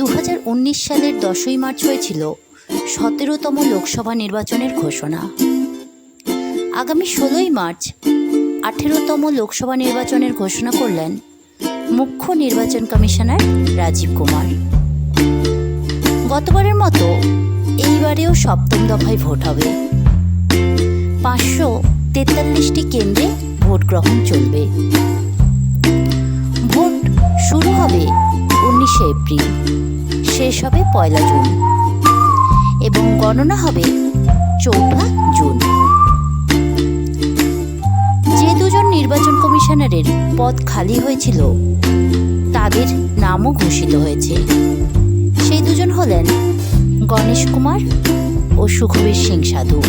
দু হাজার উনিশ সালের দশই মার্চ হয়েছিল সতেরোতম লোকসভা নির্বাচনের ঘোষণা। আগামী ষোলোই মার্চ আঠেরোতম লোকসভা নির্বাচনের ঘোষণা করলেন মুখ্য নির্বাচন কমিশনার রাজীব কুমার। গতবারের মতো এইবারেও সপ্তম দফায় ভোট হবে। পাঁচশো তেতাল্লিশটি কেন্দ্রে ভোট গ্রহণ চলবে। ভোট শুরু হবে উনিশে এপ্রিল। শেষ হবে পয়লা জুন। এবং গণনা হবে চৌঠা জুন। যে দুজন নির্বাচন কমিশনারের পদ খালি হয়েছিল, তাদের নামও ঘোষিত হয়েছে। সেই দুজন হলেন গণেশ কুমার ও সুখবীর সিং সাধু,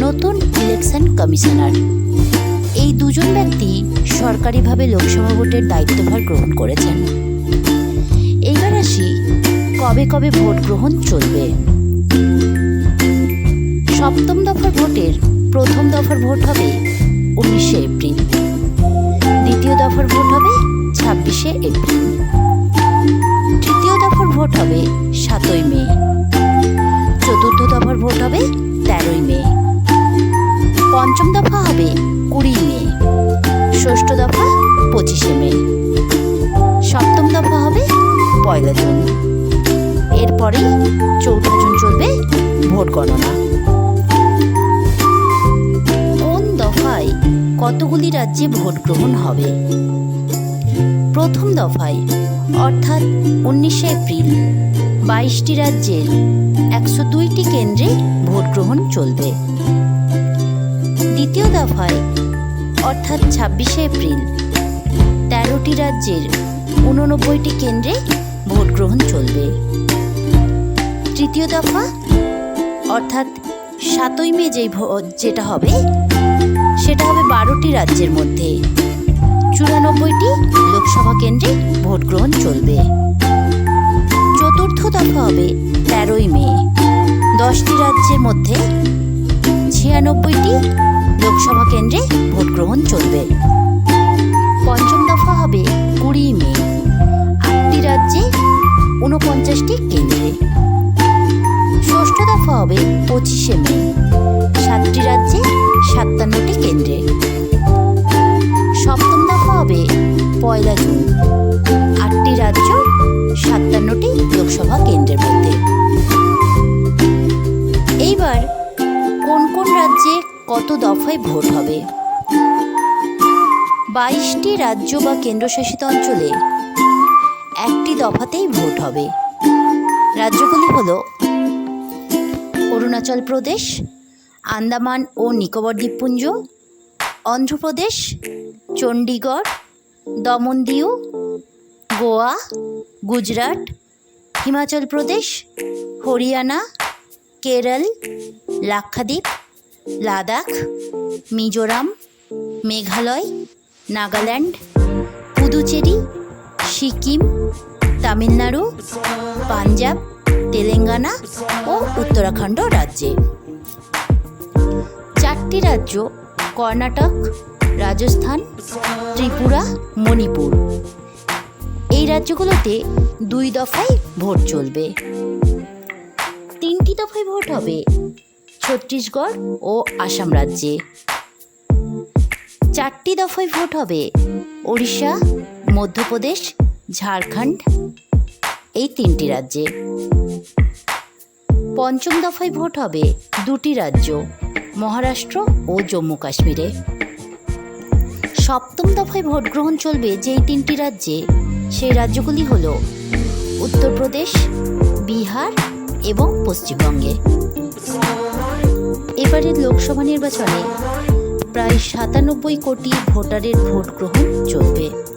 নতুন ইলেকশন কমিশনার। এই দুজন ব্যক্তি সরকারিভাবে লোকসভা ভোটের দায়িত্বভার গ্রহণ করেছেন। আসি। কবে কবে ভোট গ্রহণ চলবে? সপ্তম দফার ভোটের প্রথম দফার ভোট হবে উনিশে এপ্রিল। দ্বিতীয় দফার ভোট হবে ছাব্বিশে এপ্রিল। তৃতীয় দফার ভোট হবে সাতই মে। চতুর্থ দফার ভোট হবে তেরোই মে। পঞ্চম দফা হবে কুড়ি মে। ষষ্ঠ দফা পঁচিশে মে। পয়লা জুন। এরপরেই চৌঠা জুন চলবে ভোট গণনা। কোন দফায় কতগুলি রাজ্যে ভোট গ্রহণ হবে? প্রথম দফায়, অর্থাৎ উনিশে এপ্রিল, বাইশটি রাজ্যের একশো দুইটি কেন্দ্রে ভোট গ্রহণ চলবে। দ্বিতীয় দফায়, অর্থাৎ ছাব্বিশে এপ্রিল, তেরোটি রাজ্যের উননব্বইটি কেন্দ্রে ভোট গ্রহণ চলবে। তৃতীয় দফা, অর্থাৎ সাতই মে যেই যেটা হবে, সেটা হবে বারোটি রাজ্যের মধ্যে। চুরানব্বইটি লোকসভা কেন্দ্রে ভোট গ্রহণ চলবে। চতুর্থ দফা হবে তেরোই মে। দশটি রাজ্যের মধ্যে ছিয়ানব্বইটি লোকসভা কেন্দ্রে ভোট গ্রহণ চলবে। ঊনপঞ্চাশটি কেন্দ্রে। ষষ্ঠ দফা হবে পঁচিশে মে। সাতটি রাজ্যে সাতান্নটি কেন্দ্রে। সপ্তম দফা হবে পয়লা জুন। আটটি রাজ্য, সাতান্নটি লোকসভা কেন্দ্রের মধ্যে। এইবার কোন কোন রাজ্যে কত দফায় ভোট হবে? বাইশটি রাজ্য বা কেন্দ্রশাসিত অঞ্চলে একটি দফাতেই ভোট হবে। রাজ্যগুলি হল অরুণাচল প্রদেশ, আন্দামান ও নিকোবর দ্বীপপুঞ্জ, অন্ধ্রপ্রদেশ, চণ্ডীগড়, দমনদিউ, গোয়া, গুজরাট, হিমাচল প্রদেশ, হরিয়ানা, কেরল, লাক্ষাদ্বীপ, লাদাখ, মিজোরাম, মেঘালয়, নাগাল্যান্ড, পুদুচেরি সিকিম, তামিলনাড়ু, পাঞ্জাব, তেলেঙ্গানা ও উত্তরাখণ্ড রাজ্যে। চারটি রাজ্য, কর্ণাটক, রাজস্থান, ত্রিপুরা, মণিপুর। এই রাজ্যগুলোতে দুই দফায় ভোট চলবে। তিনটি দফায় ভোট হবে ছত্তিশগড় ও আসাম রাজ্যে। চারটি দফায় ভোট হবে ওড়িশা, মধ্যপ্রদেশ ঝাড়খণ্ড, এই তিনটি রাজ্যে। পঞ্চম দফায় ভোট হবে দুটি রাজ্য, মহারাষ্ট্র ও জম্মু কাশ্মীরে। সপ্তম দফায় ভোট গ্রহণ চলবে যেই তিনটি রাজ্যে, সেই রাজ্যগুলি হল উত্তরপ্রদেশ, বিহার এবং পশ্চিমবঙ্গে। এবারের লোকসভা নির্বাচনে প্রায় সাতানব্বই কোটি ভোটারের ভোট গ্রহণ চলবে।